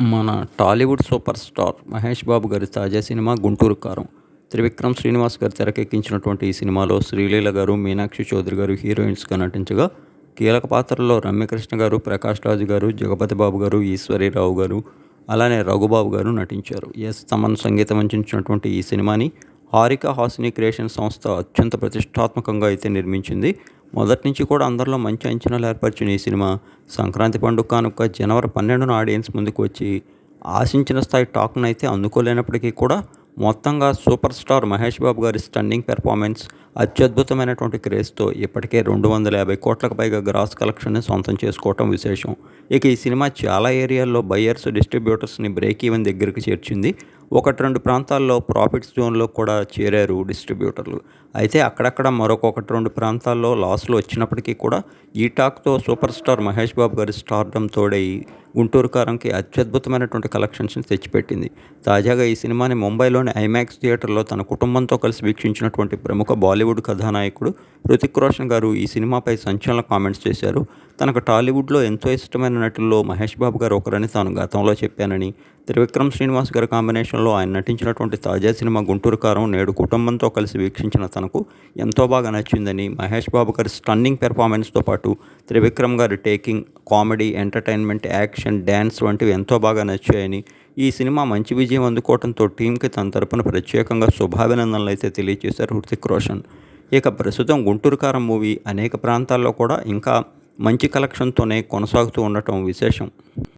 మన Tollywood super star Mahesh Babu గారి తాజా సినిమా గుంటూరు కారం. త్రివిక్రమ్ శ్రీనివాస్ గారు తెరకెక్కించినటువంటి ఈ సినిమాలో శ్రీలీల గారు మీనాక్షి చౌదరి గారు హీరోయిన్స్గా నటించగా కీలక పాత్రల్లో రమ్యకృష్ణ గారు ప్రకాష్ రాజు గారు జగపతి బాబు గారు ఈశ్వరీరావు గారు అలానే రఘుబాబు గారు నటించారు. ఎస్ తమన్ సంగీతం అందించినటువంటి ఈ సినిమాని హారిక హాసిని క్రియేషన్ సంస్థ అత్యంత ప్రతిష్టాత్మకంగా అయితే నిర్మించింది. మొదటి నుంచి కూడా అందరిలో మంచి అంచనాలు ఏర్పరిచిన ఈ సినిమా సంక్రాంతి పండుగ కానుక జనవరి పన్నెండున ఆడియన్స్ ముందుకు వచ్చి ఆశించిన స్థాయి టాక్ను అయితే అందుకోలేనప్పటికీ కూడా మొత్తంగా సూపర్ స్టార్ మహేష్ బాబు గారి స్టన్నింగ్ పెర్ఫార్మెన్స్ అత్యద్భుతమైనటువంటి క్రేజ్తో ఇప్పటికే రెండు వందల యాభై కోట్లకు పైగా గ్రాస్ కలెక్షన్ని సొంతం చేసుకోవటం విశేషం. ఇక ఈ సినిమా చాలా ఏరియాల్లో బయ్యర్స్ డిస్ట్రిబ్యూటర్స్ని బ్రేక్ ఈవెన్ దగ్గరికి చేర్చింది. ఒకటి రెండు ప్రాంతాల్లో ప్రాఫిట్ జోన్లో కూడా చేరారు డిస్ట్రిబ్యూటర్లు అయితే అక్కడక్కడ మరొకటి రెండు ప్రాంతాల్లో లాస్లు వచ్చినప్పటికీ కూడా ఈ టాక్తో సూపర్ స్టార్ మహేష్ బాబు గారి స్టార్డమ్ తోడై గుంటూరు కారంకి అత్యద్భుతమైనటువంటి కలెక్షన్స్ని తెచ్చిపెట్టింది. తాజాగా ఈ సినిమాని ముంబైలోని ఐమాక్స్ థియేటర్లో తన కుటుంబంతో కలిసి వీక్షించినటువంటి ప్రముఖ బాలీవుడ్ కథానాయకుడు హృతిక్ రోషన్ గారు ఈ సినిమాపై సంచలన కామెంట్స్ చేశారు. తనకు టాలీవుడ్లో ఎంతో ఇష్టమైన నటుల్లో మహేష్ బాబు గారు ఒకరని తాను గతంలో చెప్పానని త్రివిక్రమ్ శ్రీనివాస్ గారి కాంబినేషన్లో ఆయన నటించినటువంటి తాజా సినిమా గుంటూరు కారం నేడు కుటుంబంతో కలిసి వీక్షించిన తనకు ఎంతో బాగా నచ్చిందని మహేష్ బాబు గారి స్టన్నింగ్ పెర్ఫార్మెన్స్తో పాటు త్రివిక్రమ్ గారి taking comedy entertainment action dance వంటివి ఎంతో బాగా నచ్చాయని ఈ సినిమా మంచి విజయం అందుకోవడంతో టీంకి తన తరపున ప్రత్యేకంగా శుభాభినందనలు అయితే తెలియజేశారు హృతిక్ రోషన్. ఇక ప్రస్తుతం గుంటూరు కారం మూవీ అనేక ప్రాంతాల్లో కూడా ఇంకా మంచి కలెక్షన్తోనే కొనసాగుతూ ఉండటం విశేషం.